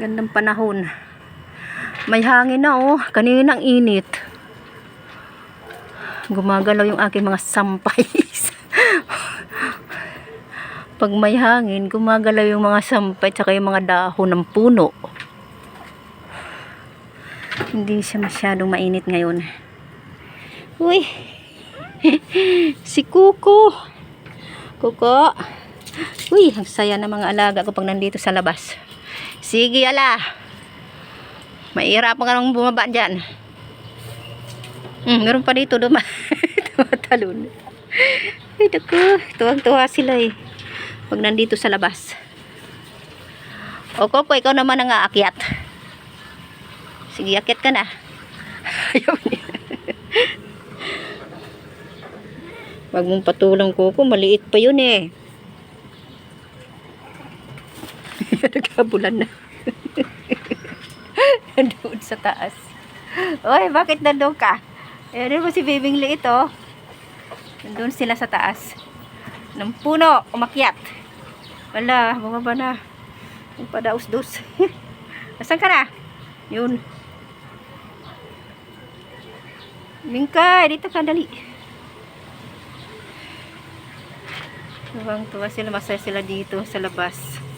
Gandang panahon. May hangin na oh. Kanina ang init. Gumagalaw yung aking mga sampay. Pag may hangin, gumagalaw yung mga sampay tsaka yung mga dahon ng puno. Hindi siya masyadong mainit ngayon. Uy! si Kuko! Kuko! Uy, ang saya ng mga alaga ko pag nandito sa labas. Sige, ala! Mahirapan ka nang bumaba dyan. Hmm, meron pa dito duma. Tumatalon. Ay, naku. Tuwang-tuwa sila eh. Pag nandito sa labas. O, Koko, ikaw naman ang aakyat. Sige, akyat ka na. Ayaw niya. Wag mong patulang, Koko. Maliit pa yun eh. Nagkabulan na. Doon sa taas. Oy, bakit nandun ka? Eh, mo si Bibing liit, oh. Nandun sila sa taas. Ng puno, umakyat. Wala, bumaba na. Padaus-dus. Asan ka na? Yun. Mingkay, dito ka, dali. Tuwang tuwa sila, masaya sila dito sa labas.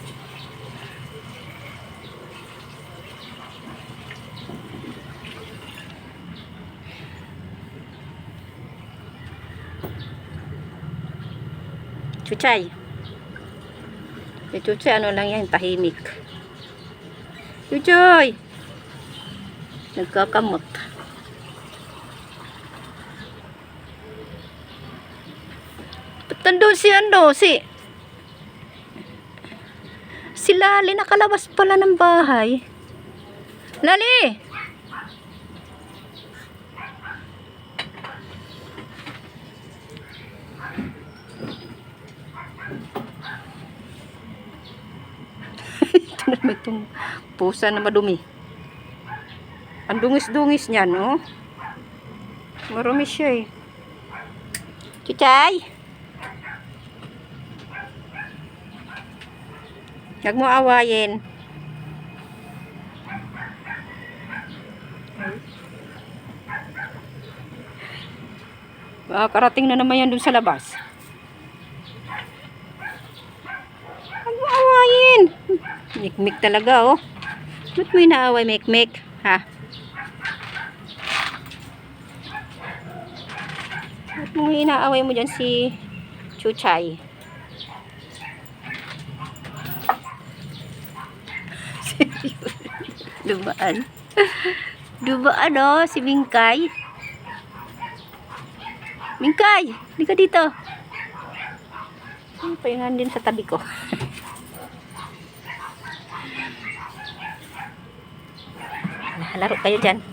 Chuchay. Si Chuchay, ano lang yan, tahimik. Chuchay! Nagkakamot. Ba't nandun si ano, si... Si Lali, nakalabas pala ng bahay. Lali! Naman itong pusa na madumi. Ang dungis-dungis niya, no? Marumi siya eh. Chuchay! Huwag mo awayin. Ah, karating na naman yan dun sa labas. Huwag mo awayin. Mikmik talaga, oh. Ba't mo inaaway, mikmik? Ha? Ba't mo inaaway mo dyan si Chuchay? Dumaan. Dumaan, oh, si Mingkay. Mingkay, hindi ka dito. Pa yun din sa tabi ko? Laro kayo dyan.